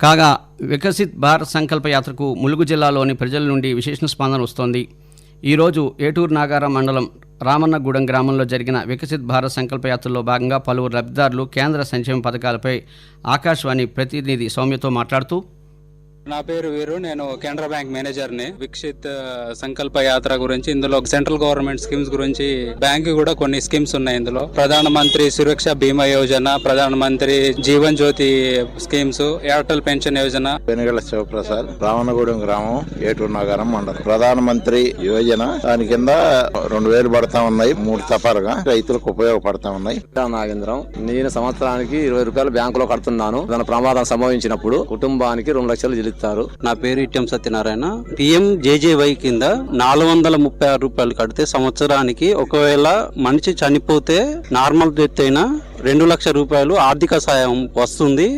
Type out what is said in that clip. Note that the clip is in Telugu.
కాగా వికసిత్ భారత్ సంకల్ప యాత్రకు ములుగు జిల్లాలోని ప్రజల నుండి విశేష స్పందన వస్తోంది. ఈరోజు ఏటూరు నాగారం మండలం రామన్నగూడెం గ్రామంలో జరిగిన వికసిత్ భారత్ సంకల్ప యాత్రలో భాగంగా పలువురు లబ్ధిదారులు కేంద్ర సంక్షేమ పథకాలపై ఆకాశవాణి ప్రతినిధి సౌమ్యతో మాట్లాడుతూ నా పేరు వీరు. నేను కెనరా బ్యాంక్ మేనేజర్ని విక్షిత్ సంకల్ప యాత్ర గురించి ఇందులో సెంట్రల్ గవర్నమెంట్ స్కీమ్స్ గురించి బ్యాంక్ కూడా కొన్ని స్కీమ్స్ ఉన్నాయి ఇందులో. ప్రధాన మంత్రి సురక్ష బీమా Yojana Pradhan Mantri Jeevan Jyoti schemes Airtel pension Yojana. వెనుగల Shivaprasad Ravanagudem గ్రామం ఏటూరు నగరం మండలం. ప్రధానమంత్రి యోజన దాని కింద రెండు వేలు పడతా ఉన్నాయి మూడు తపాలుగా రైతులకు ఉపయోగపడతా ఉన్నాయి. నాగేంద్రం నేను సంవత్సరానికి ఇరవై రూపాయలు బ్యాంకులో కడుతున్నాను. దాని ప్రమాదం సంభవించినప్పుడు కుటుంబానికి రెండు లక్షలు చెప్తారు నా పేరు ఇట్యం సత్యనారాయణ. పిఎం జేజేవై కింద నాలుగు వందల ముప్పై ఆరు రూపాయలు కడితే సంవత్సరానికి ఒకవేళ మనిషి చనిపోతే నార్మల్ డెత్ అయినా రెండు లక్షల రూపాయలు ఆర్థిక సాయం వస్తుంది.